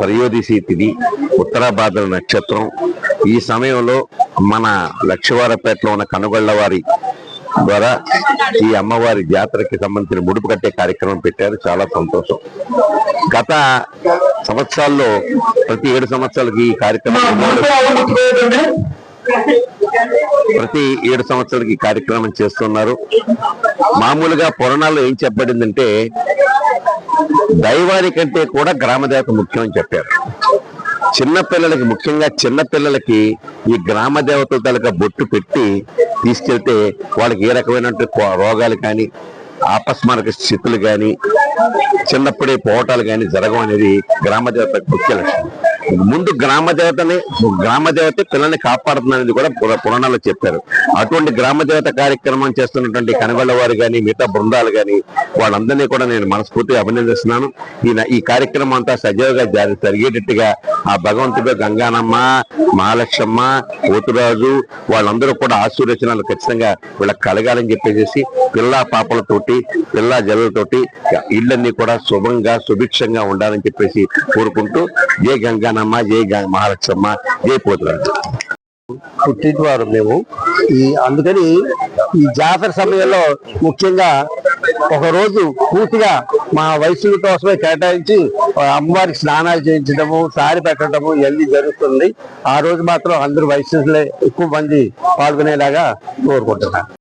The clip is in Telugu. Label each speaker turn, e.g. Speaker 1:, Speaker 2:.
Speaker 1: త్రయోదశి తిథి ఉత్తరాభాద్ర నక్షత్రం. ఈ సమయంలో మన లక్షవారపేటలో ఉన్న కనుగొళ్ళ వారి ద్వారా ఈ అమ్మవారి జాతరకి సంబంధించిన ముడుపు కట్టే కార్యక్రమం పెట్టారు. చాలా సంతోషం. గత సంవత్సరాల్లో ప్రతి ఏడు సంవత్సరాలకి ఈ కార్యక్రమం ప్రతి ఏడు సంవత్సరాలకి ఈ కార్యక్రమం చేస్తున్నారు. మామూలుగా పురాణాల్లో ఏం చెప్పబడిందంటే దైవానికంటే కూడా గ్రామదేవత ముఖ్యం అని చెప్పారు. చిన్న పిల్లలకి ముఖ్యంగా చిన్నపిల్లలకి ఈ గ్రామ దేవతల తలక బొట్టు పెట్టి తీసుకెళ్తే వాళ్ళకి ఏ రకమైన రోగాలు కానీ ఆపస్మారక స్థితులు కానీ చిన్నప్పుడే పోవటాలు కానీ జరగం అనేది గ్రామ దేవత ముఖ్య లక్షణం. ముందు గ్రామ దేవతని గ్రామ దేవత పిల్లల్ని కాపాడుతుందనేది కూడా పురాణాలు చెప్పారు. అటువంటి గ్రామ దేవత కార్యక్రమం చేస్తున్నటువంటి కనగొళ్ళ వారు కానీ మిగతా బృందాలు కానీ వాళ్ళందరినీ కూడా నేను మనస్ఫూర్తిగా అభినందిస్తున్నాను. ఈయన ఈ కార్యక్రమం అంతా సజీవంగా జారి జరిగేటట్టుగా ఆ భగవంతుడు గంగానమ్మ మహాలక్ష్మమ్మ పోతురాజు వాళ్ళందరూ కూడా ఆశీర్వచనాలు ఖచ్చితంగా వీళ్ళకి కలగాలని చెప్పేసి పిల్ల పాపలతోటి పిల్ల జల్లలతోటి ఇళ్ళన్నీ కూడా శుభంగా సుభిక్షంగా ఉండాలని చెప్పేసి కోరుకుంటూ ఏ గంగా గానమ్మ జై గ- మహాలక్ష్మ జై పోతురాజు.
Speaker 2: పుట్టినవారు మేము. ఈ అందుకని ఈ జాతర సమయంలో ముఖ్యంగా ఒక రోజు పూర్తిగా మా వయసుల కోసమే కేటాయించి అమ్మవారికి స్నానాలు చేయించడము సారి పెట్టడము ఇవన్నీ జరుగుతుంది. ఆ రోజు మాత్రం అందరు వయసులే ఎక్కువ మంది పాల్గొనేలాగా కోరుకుంటున్నాను.